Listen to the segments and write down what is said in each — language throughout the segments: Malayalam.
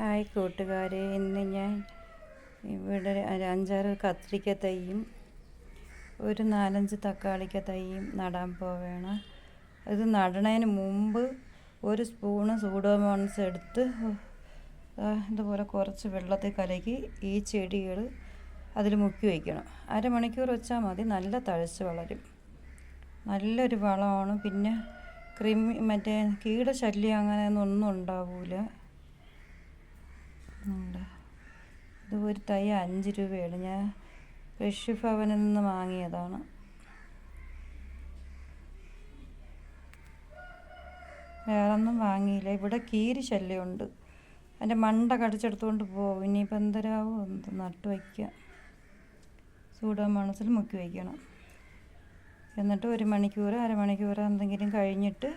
ഹായ് കൂട്ടുകാരെ ഇന്ന് ഞാൻ ഇവിടെ അഞ്ചാറ് കത്തിരിക്ക തൈയും ഒരു നാലഞ്ച് തക്കാളിക്ക തൈയും നടാൻ പോവുകയാണ്. ഇത് നടണതിന് മുമ്പ് ഒരു സ്പൂണ് സൂഡോമോൺസ് എടുത്ത് ഇതുപോലെ കുറച്ച് വെള്ളത്തിൽ കലക്കി ഈ ചെടികൾ അതിൽ മുക്കി വയ്ക്കണം. അരമണിക്കൂർ വെച്ചാൽ മതി നല്ല തഴച്ച് വളരും. നല്ലൊരു വളമാണ്. പിന്നെ ക്രിമി മറ്റേ കീടശല്യം അങ്ങനെയൊന്നും ഒന്നും ഉണ്ടാവില്ല ഉണ്ട്. ഇത് ഒരു തൈ അഞ്ച് രൂപയാണ് ഞാൻ കൃഷിഭവനിൽ നിന്ന് വാങ്ങിയതാണ്. വേറൊന്നും വാങ്ങിയില്ല. ഇവിടെ കീരി ശല്യമുണ്ട്. അതിന്റെ മണ്ട കടിച്ചെടുത്തുകൊണ്ട് പോകും. ഇനിയിപ്പോൾ എന്തരാവോ എന്ത് നട്ട് വയ്ക്കാം. സൂഡോമോണസിൽ മുക്കി വയ്ക്കണം. എന്നിട്ട് ഒരു മണിക്കൂർ അരമണിക്കൂർ എന്തെങ്കിലും കഴിഞ്ഞിട്ട്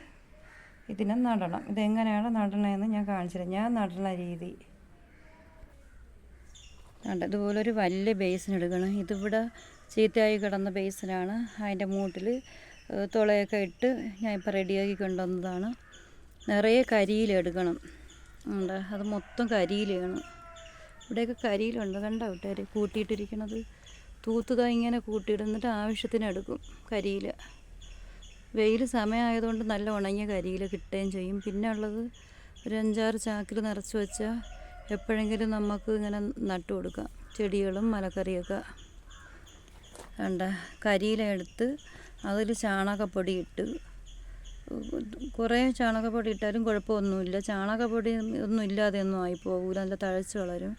ഇതിനെ നടണം. ഇതെങ്ങനെയാണ് നടണതെന്ന് ഞാൻ കാണിച്ചു ഞാൻ നടണ രീതി. ഉണ്ട് ഇതുപോലൊരു വലിയ ബേസിൻ എടുക്കണം. ഇതിവിടെ ചീത്തയായി കിടന്ന ബേസിനാണ് അതിന്റെ മൂട്ടിൽ തുളയൊക്കെ ഇട്ട് ഞാൻ ഇപ്പോൾ റെഡിയാക്കി കൊണ്ടുവന്നതാണ്. നിറയെ കരിയിലെടുക്കണം ഉണ്ട്. അത് മൊത്തം കരിയിലാണ് ഇവിടെയൊക്കെ കരിയിലുണ്ട്. കണ്ട കൂട്ടുകാർ കൂട്ടിയിട്ടിരിക്കണത് തൂത്തുക ഇങ്ങനെ കൂട്ടിയിടുന്നിട്ട് ആവശ്യത്തിന് എടുക്കും കരിയില. വെയിൽ സമയമായതുകൊണ്ട് നല്ല ഉണങ്ങിയ കരിയില കിട്ടുകയും ചെയ്യും. പിന്നെ ഉള്ളത് ഒരു അഞ്ചാറ് ചാക്കിൽ നിറച്ച് വെച്ചാൽ എപ്പോഴെങ്കിലും നമുക്ക് ഇങ്ങനെ നട്ടു കൊടുക്കാം. ചെടികളും മലക്കറിയൊക്കെ വേണ്ട കരിയിലെടുത്ത് അതിൽ ചാണകപ്പൊടി ഇട്ട് കുറേ ചാണകപ്പൊടി ഇട്ടാലും കുഴപ്പമൊന്നുമില്ല. ചാണകപ്പൊടി ഒന്നും ഇല്ലാതെ ഒന്നും ആയി പോകൂല. നല്ല തഴച്ച് വളരും.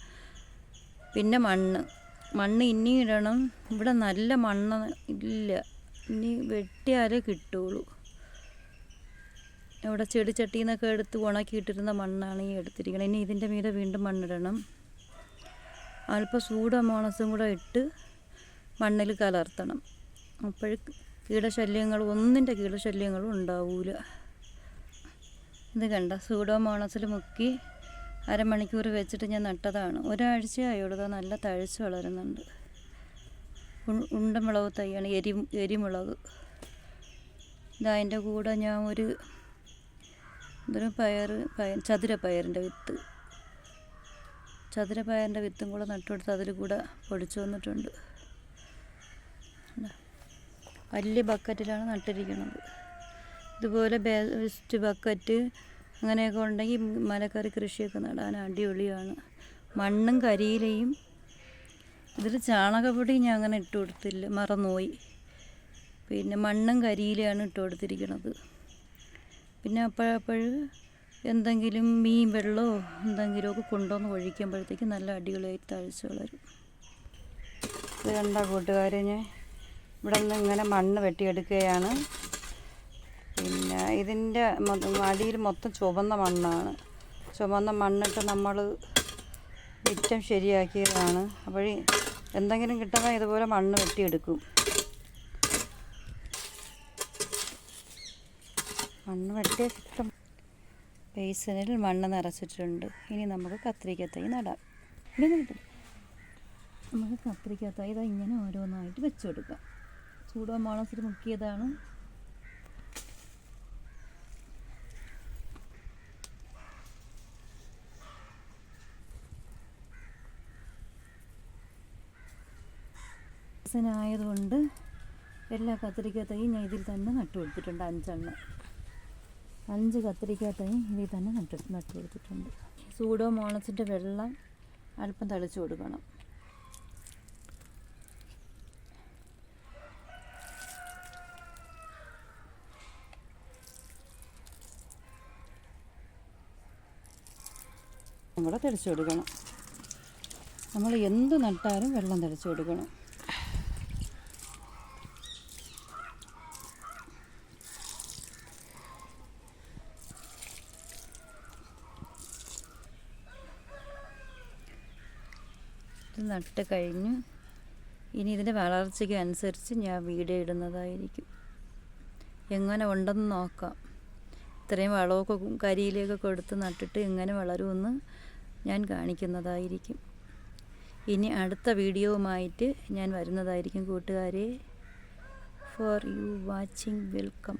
പിന്നെ മണ്ണ്. മണ്ണ് ഇനി ഇടണം. ഇവിടെ നല്ല മണ്ണ് ഇല്ല. ഇനി വെട്ടിയാലേ കിട്ടുള്ളൂ ഇവിടെ ചെടിച്ചട്ടിയിൽ നിന്നൊക്കെ എടുത്ത് ഉണക്കിയിട്ടിരുന്ന മണ്ണാണ് ഈ എടുത്തിരിക്കുന്നത് ഇനി ഇതിന്റെ മീതെ വീണ്ടും മണ്ണിടണം. അല്പം സൂഡോമോണസും കൂടെ ഇട്ട് മണ്ണിൽ കലർത്തണം. അപ്പോൾ കീടശല്യങ്ങൾ ഒന്നിന്റെ കീടശല്യങ്ങളും ഉണ്ടാവൂല. ഇത് കണ്ട സൂഡോമോണസിൽ മുക്കി അരമണിക്കൂർ വെച്ചിട്ട് ഞാൻ നട്ടതാണ്. ഒരാഴ്ചയായുള്ളത് നല്ല തഴച്ച് വളരുന്നുണ്ട്. ഉണ്ടമുളക് തൈയാണ് എരി എരിമുളക്. ഇതതിന്റെ കൂടെ ഞാൻ ഒരു ഇതൊരു പയർ പയർ ചതുര പയറിന്റെ വിത്ത്. ചതുര പയറിന്റെ വിത്തും കൂടെ നട്ടുകൊടുത്ത് അതിൽ കൂടെ പൊടിച്ചു വന്നിട്ടുണ്ട്. വലിയ ബക്കറ്റിലാണ് നട്ടിരിക്കുന്നത്. ഇതുപോലെ വേസ്റ്റ് ബക്കറ്റ് അങ്ങനെയൊക്കെ ഉണ്ടെങ്കിൽ മലക്കറി കൃഷിയൊക്കെ നടാൻ അടിപൊളിയാണ്. മണ്ണും കരിയിലയും. ഇതിൽ ചാണകപ്പൊടി ഞാൻ അങ്ങനെ ഇട്ട് കൊടുത്തില്ല മറന്നുപോയി. പിന്നെ മണ്ണും കരിയിലയാണ് ഇട്ട് കൊടുത്തിരിക്കുന്നത്. പിന്നെ അപ്പോഴപ്പോഴ് എന്തെങ്കിലും മീൻ വെള്ളമോ എന്തെങ്കിലുമൊക്കെ കൊണ്ടുവന്ന് ഒഴിക്കുമ്പോഴത്തേക്ക് നല്ല അടിപൊളിയായി തഴച്ച് വളരും. ഇത് കൂട്ടുകാരെ? ഞാൻ ഇവിടെ നിന്ന് ഇങ്ങനെ മണ്ണ് വെട്ടിയെടുക്കുകയാണ്. പിന്നെ ഇതിന്റെ അടിയിൽ മൊത്തം ചുവന്ന മണ്ണാണ്. ചുവന്ന മണ്ണിട്ട് നമ്മൾ മുറ്റം ശരിയാക്കിയതാണ്. അപ്പോൾ എന്തെങ്കിലും കിട്ടുമ്പോൾ ഇതുപോലെ മണ്ണ് വെട്ടിയെടുക്കും. മണ്ണ് വെട്ടിയ കിട്ടും ബേസിനിൽ മണ്ണ് നിറച്ചിട്ടുണ്ട്. ഇനി നമുക്ക് കത്തിരിക്കത്തൈ നടാം. നമുക്ക് കത്തിരിക്കത്തൈ ഇതാ ഇങ്ങനെ ഓരോന്നായിട്ട് വെച്ച് കൊടുക്കാം ചൂടോ ചൂടോമോണസിൽ മുക്കിയതാണ്. ആയതുകൊണ്ട് എല്ലാ കത്തിരിക്കത്തെയും ഞാൻ ഇതിൽ തന്നെ നട്ടു കൊടുത്തിട്ടുണ്ട് അഞ്ചെണ്ണം. അഞ്ച് കത്തിരിക്കാത്തയും ഇതിൽ തന്നെ നട്ട് നട്ടു കൊടുത്തിട്ടുണ്ട്. സൂഡോ മോണസിന്റെ വെള്ളം അല്പം തളിച്ചു കൊടുക്കണം. കൂടെ തെളിച്ചു കൊടുക്കണം. നമ്മൾ എന്ത് നട്ടാലും വെള്ളം തെളിച്ചു കൊടുക്കണം. ഇത് നട്ട് കഴിഞ്ഞ്. ഇനി ഇതിന്റെ വളർച്ചയ്ക്ക് അനുസരിച്ച് ഞാൻ വീഡിയോ ഇടുന്നതായിരിക്കും. എങ്ങനെ ഉണ്ടെന്ന് നോക്കാം. ഇത്രയും വളമൊക്കെ കരിയിലൊക്കെ കൊടുത്ത് നട്ടിട്ട് എങ്ങനെ വളരുമെന്ന് ഞാൻ കാണിക്കുന്നതായിരിക്കും. ഇനി അടുത്ത വീഡിയോവുമായിട്ട് ഞാൻ വരുന്നതായിരിക്കും കൂട്ടുകാരെ. For you watching welcome